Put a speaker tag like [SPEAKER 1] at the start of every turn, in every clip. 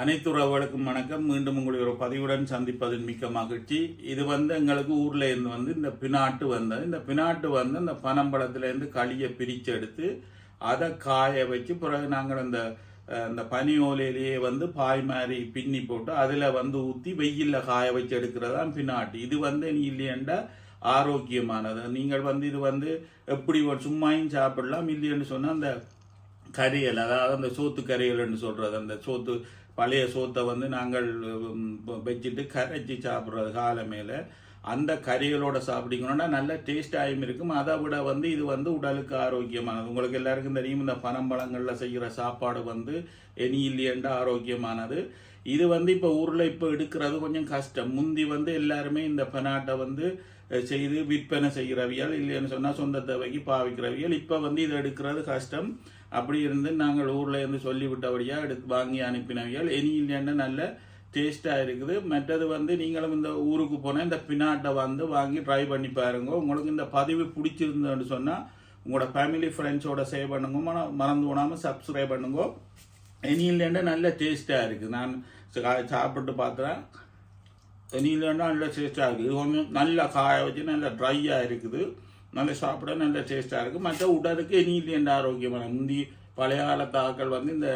[SPEAKER 1] அனைத்து உறவுகளுக்கும் வணக்கம். மீண்டும் உங்களுடைய ஒரு பதிவுடன் சந்திப்பதில் மிக்க மகிழ்ச்சி. இது வந்து எங்களுக்கு ஊர்ல இருந்து வந்து இந்த பினாட்டு வந்தது. இந்த பினாட்டு வந்து இந்த பனம்பழத்துல இருந்து களியை பிரிச்சு எடுத்து அதை காய வச்சு பிறகு நாங்கள் அந்த அந்த இந்த பனி ஓலையிலேயே வந்து பாய் மாதிரி பின்னி போட்டு அதில் வந்து ஊற்றி வெயிலில் காய வச்சு எடுக்கிறதா பினாட்டு. இது வந்து நீ இல்லையண்டா ஆரோக்கியமானது. நீங்கள் வந்து இது வந்து எப்படி ஒரு சும்மாயும் சாப்பிடலாம் இல்லைன்னு சொன்னால் அந்த கரியல் அதாவது அந்த சோத்து கரியல்னு சொல்கிறது அந்த சோத்து பழைய சோத்தை வந்து நாங்கள் வச்சுட்டு கரைச்சி சாப்பிட்றது காலை மேலே. அந்த கறிகளோட சாப்பிட்டீங்கன்னா நல்ல டேஸ்டாகவும் இருக்கும். அதை விட வந்து இது வந்து உடலுக்கு ஆரோக்கியமானது. உங்களுக்கு எல்லாருக்கும் தெரியும் இந்த பனம்பழங்களில் செய்கிற சாப்பாடு வந்து எனி இல்லையண்டா ஆரோக்கியமானது. இது வந்து இப்போ ஊரில் இப்போ எடுக்கிறது கொஞ்சம் கஷ்டம். முந்தி வந்து எல்லாருமே இந்த பெனாட்டை வந்து செய்து விற்பனை செய்கிறவியல் இல்லைன்னு சொன்னால் சொந்த தேவைக்கு பாவிக்கிறவியல். இப்போ வந்து இதை எடுக்கிறது கஷ்டம். அப்படி இருந்து நாங்கள் ஊரில் இருந்து சொல்லிவிட்டபடியாக எடுத்து வாங்கி அனுப்பினவியல். எனி இல்லைன்னா நல்ல டேஸ்ட்டாக இருக்குது. மற்றது வந்து நீங்களும் இந்த ஊருக்கு போனால் இந்த பினாட்டை வந்து வாங்கி ட்ரை பண்ணி பாருங்க. உங்களுக்கு இந்த பதிவு பிடிச்சிருந்ததுன்னு சொன்னால் உங்களோட ஃபேமிலி ஃப்ரெண்ட்ஸோட சேவ் பண்ணுங்க. மறந்து விடாமல் சப்ஸ்கிரைப் பண்ணுங்க. எனி நல்ல டேஸ்ட்டாக இருக்குது. நான் சாப்பிட்டு பார்த்தேன் நீலன்னா நல்ல டேஸ்ட்டாக இருக்குது. இது கொஞ்சம் நல்லா காய வச்சு நல்லா ட்ரையாக இருக்குது. நல்லா சாப்பிட நல்ல டேஸ்ட்டாக இருக்குது. மற்ற உடலுக்கு நீலியண்ட ஆரோக்கியமான முந்தி பழைய காலத்து ஆட்கள் வந்து இந்த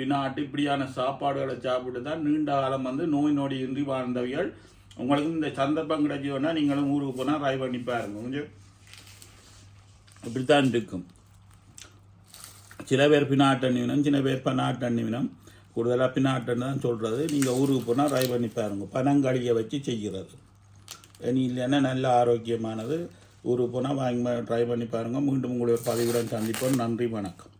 [SPEAKER 1] பின்னாட்டு இப்படியான சாப்பாடுகளை சாப்பிட்டு தான் நீண்ட காலம் வந்து நோய் நொடி இன்றி வாழ்ந்தவர்கள் உங்களுக்கு இந்த சந்தர்ப்பம் கிடைச்சதுன்னா நீங்களும் ஊருக்கு போனால் ட்ரை பண்ணி பாருங்க. கொஞ்சம் இப்படித்தான் இருக்கும். சில பேர் பின்னாட்டு அணிவினம் சில பேர் பன்னாட்டு அணிவினம். கூடுதலாக பின்னாட்டன்னு தான் சொல்கிறது நீங்கள் ஊருக்கு போனால் ட்ரை பண்ணி பாருங்க. பனங்கடியை வச்சு செய்கிறது. இனி இல்லைன்னா நல்ல ஆரோக்கியமானது. ஊருக்கு போனால் வாங்கி ட்ரை பண்ணி பாருங்கள் மீண்டும் உங்களுடைய பதிவுடன் சந்திப்போம். நன்றி வணக்கம்.